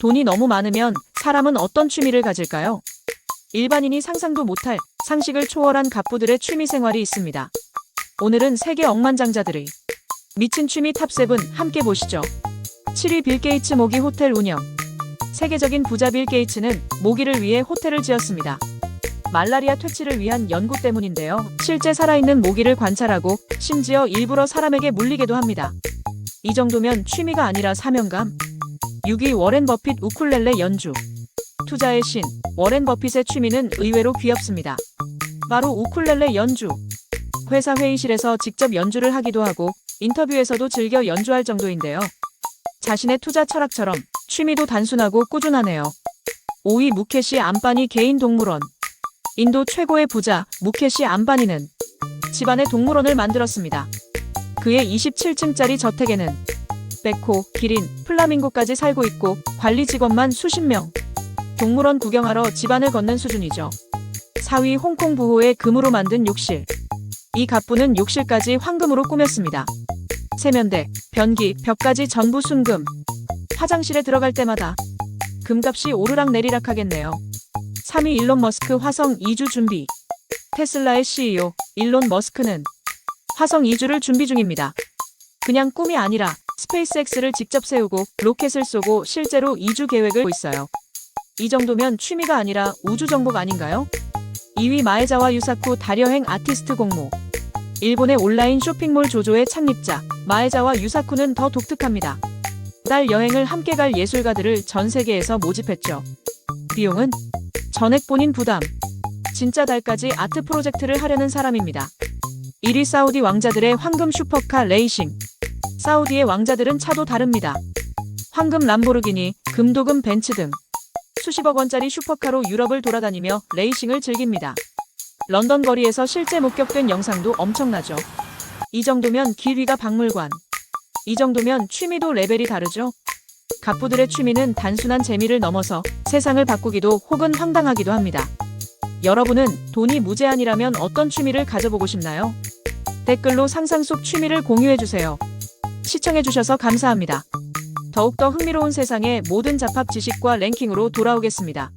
돈이 너무 많으면 사람은 어떤 취미를 가질까요? 일반인이 상상도 못할 상식을 초월한 갑부들의 취미 생활이 있습니다. 오늘은 세계 억만장자들의 미친 취미 탑7 함께 보시죠. 7위 빌 게이츠 모기 호텔 운영. 세계적인 부자 빌 게이츠는 모기를 위해 호텔을 지었습니다. 말라리아 퇴치를 위한 연구 때문인데요. 실제 살아있는 모기를 관찰하고 심지어 일부러 사람에게 물리게도 합니다. 이 정도면 취미가 아니라 사명감? 6위 워렌 버핏 우쿨렐레 연주. 투자의 신, 워렌 버핏의 취미는 의외로 귀엽습니다. 바로 우쿨렐레 연주. 회사 회의실에서 직접 연주를 하기도 하고 인터뷰에서도 즐겨 연주할 정도인데요. 자신의 투자 철학처럼 취미도 단순하고 꾸준하네요. 5위 무케시 안바니 개인 동물원. 인도 최고의 부자 무케시 안바니는 집안에 동물원을 만들었습니다. 그의 27층짜리 저택에는 백호, 기린, 플라밍고까지 살고 있고 관리 직원만 수십 명. 동물원 구경하러 집안을 걷는 수준이죠. 4위 홍콩 부호의 금으로 만든 욕실. 이 갑부는 욕실까지 황금으로 꾸몄습니다. 세면대, 변기, 벽까지 전부 순금. 화장실에 들어갈 때마다 금값이 오르락 내리락 하겠네요. 3위 일론 머스크 화성 2주 준비. 테슬라의 CEO 일론 머스크는 화성 2주를 준비 중입니다. 그냥 꿈이 아니라 스페이스X를 직접 세우고 로켓을 쏘고 실제로 2주 계획을 하고 있어요. 이 정도면 취미가 아니라 우주 정복 아닌가요? 2위 마에자와 유사쿠 다려행 아티스트 공모. 일본의 온라인 쇼핑몰 조조의 창립자 마에자와 유사쿠는 더 독특합니다. 달 여행을 함께 갈 예술가들을 전 세계에서 모집했죠. 비용은 전액 본인 부담. 진짜 달까지 아트 프로젝트를 하려는 사람입니다. 1위 사우디 왕자들의 황금 슈퍼카 레이싱. 사우디의 왕자들은 차도 다릅니다. 황금 람보르기니, 금도금 벤츠 등 수십억 원짜리 슈퍼카로 유럽을 돌아다니며 레이싱을 즐깁니다. 런던 거리에서 실제 목격된 영상도 엄청나죠. 이 정도면 길 위가 박물관. 이 정도면 취미도 레벨이 다르죠. 갑부들의 취미는 단순한 재미를 넘어서 세상을 바꾸기도 혹은 황당하기도 합니다. 여러분은 돈이 무제한이라면 어떤 취미를 가져보고 싶나요? 댓글로 상상 속 취미를 공유해주세요. 시청해주셔서 감사합니다. 더욱더 흥미로운 세상의 모든 잡합 지식과 랭킹으로 돌아오겠습니다.